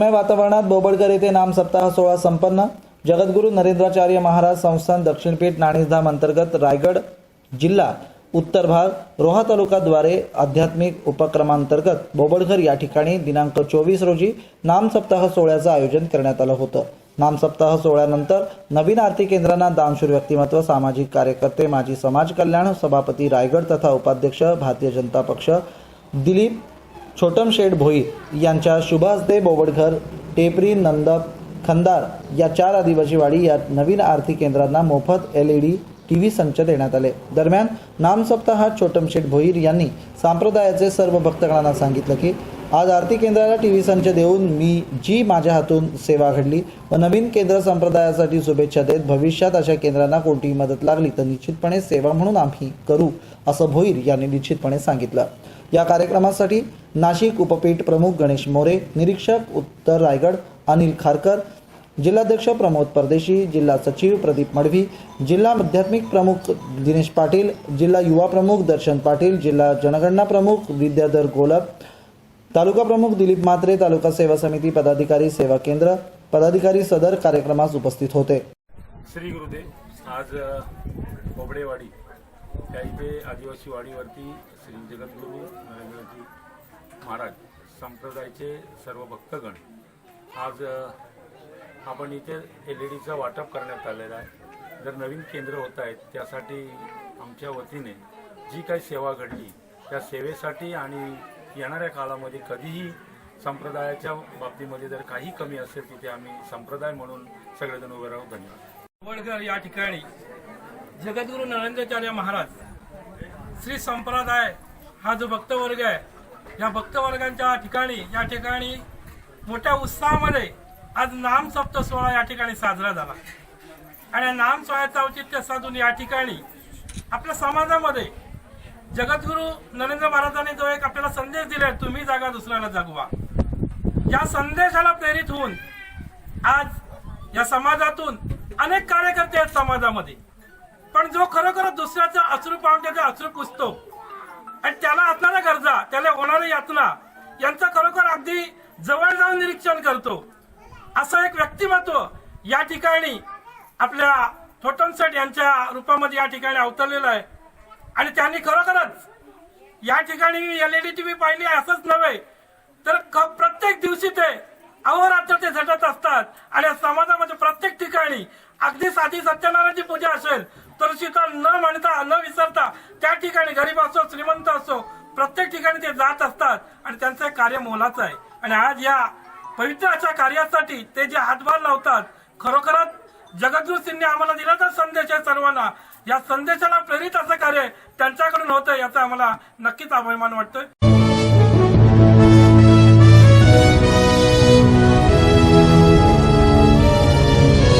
भक्तिमय वातावरणात बोबडकर येथे नाम सप्ताह सोहळा संपन्न. जगद्गुरू नरेंद्राचार्य महाराज संस्थान दक्षिणपीठ नाणेधाम अंतर्गत रायगड जिल्हा उत्तर भाग रोहा तालुकाद्वारे आध्यात्मिक उपक्रमांतर्गत बोबडघर या ठिकाणी दिनांक चोवीस रोजी नाम सप्ताह सोहळ्याचं आयोजन करण्यात आलं होतं. नाम सप्ताह सोहळ्यानंतर नवीन आरती केंद्रांना दानशूर व्यक्तिमत्व सामाजिक कार्यकर्ते माजी समाज कल्याण सभापती रायगड तथा उपाध्यक्ष भारतीय जनता पक्ष दिलीप छोटम शेठ भोईर यांच्या शुभ हस्ते बोबडघर टेपरी नंदक खंदार या चार आदिवासी वाडी या नवीन आरती केंद्रांना मोफत L E D T V संच देण्यात आले. दरम्यान नामसप्ताहात छोटम शेठ भोईर यांनी संप्रदायाचे सर्व भक्तगणांना सांगितलं की आज आरती केंद्राला टी व्ही संच देऊन मी जी माझ्या हातून सेवा घडली व नवीन केंद्र संप्रदायासाठी शुभेच्छा देत भविष्यात अशा केंद्रांना कोणतीही मदत लागली तर निश्चितपणे सेवा म्हणून आम्ही करू असं भोईर यांनी निश्चितपणे सांगितलं. या कार्यक्रमासाठी नाशिक उपपीठ प्रमुख गणेश मोरे निरीक्षक उत्तर रायगड अनिल खारकर जिल्हाध्यक्ष प्रमोद परदेशी जिल्हा सचिव प्रदीप मडवी जिल्हा आध्यात्मिक प्रमुख दिनेश पाटील जिल्हा युवा प्रमुख दर्शन पाटील जिल्हा जनगणना प्रमुख विद्याधर गोलप तालुका प्रमुख दिलीप मात्रे तालुका सेवा समिती पदाधिकारी सेवा केंद्र पदाधिकारी सदर कार्यक्रमास उपस्थित होते. श्री गुरुदेव आज त्या इथे आदिवासी वाडीवरती श्री जगद्गुरू नरेंद्रजी महाराज संप्रदायाचे सर्व भक्तगण आज आपण इथे एल ई डीचं वाटप करण्यात आलेलं आहे. जर नवीन केंद्र होत आहेत त्यासाठी आमच्या वतीने जी काही सेवा घडली त्या सेवेसाठी आणि येणाऱ्या काळामध्ये कधीही संप्रदायाच्या बाबतीमध्ये जर काही कमी असेल तिथे आम्ही संप्रदाय म्हणून सगळेजण उभे राहू. धन्यवाद. वडगर या ठिकाणी जगद्गुरू नरेंद्राचार्य महाराज श्री संप्रदाय हा जो भक्तवर्ग आहे या भक्तवर्गांच्या ठिकाणी या ठिकाणी मोठ्या उत्साहामध्ये आज नाम सप्त सोहळा या ठिकाणी साजरा झाला. आणि या नाम सोहळ्याचं औचित्य साधून या ठिकाणी आपल्या समाजामध्ये जगद्गुरू नरेंद्र महाराजांनी जो एक आपल्याला संदेश दिला तुम्ही जागा दुसऱ्याला जगवा. या संदेशाला प्रेरित होऊन आज या समाजातून अनेक कार्यकर्ते आहेत समाजामध्ये. पण जो खरोखर दुसऱ्याचा अश्रू पाहून त्याचा अश्रू पुसतो. आणि त्याला असणाऱ्या गरजा त्याला होणाऱ्या यातना यांचं खरोखर अगदी जवळ जाऊन निरीक्षण करतो. असं एक व्यक्तिमत्व या ठिकाणी आपल्या थोटनसट यांच्या रूपामध्ये या ठिकाणी अवतरलेलं आहे. आणि त्यांनी खरोखरच या ठिकाणी एलईडी टीव्ही पाहिली आहे असंच नव्हे तर प्रत्येक दिवशी ते अहोरात्र ते झटत असतात. आणि या समाजामध्ये प्रत्येक ठिकाणी अगदी साधी सत्यनारायणची पूजा असेल तर सुद्धा न म्हणता न विसरता त्या ठिकाणी गरीब असो श्रीमंत असो प्रत्येक ठिकाणी ते जात असतात आणि त्यांचं कार्य मोलाचं आहे. आणि आज या पवित्र अशा कार्यासाठी ते जे हातभार लावतात खरोखरच जगद्गुरूजींनी आम्हाला दिला तर संदेश आहे सर्वांना. या संदेशाला प्रेरित असं कार्य त्यांच्याकडून होतं याचा आम्हाला नक्कीच अभिमान वाटतोय.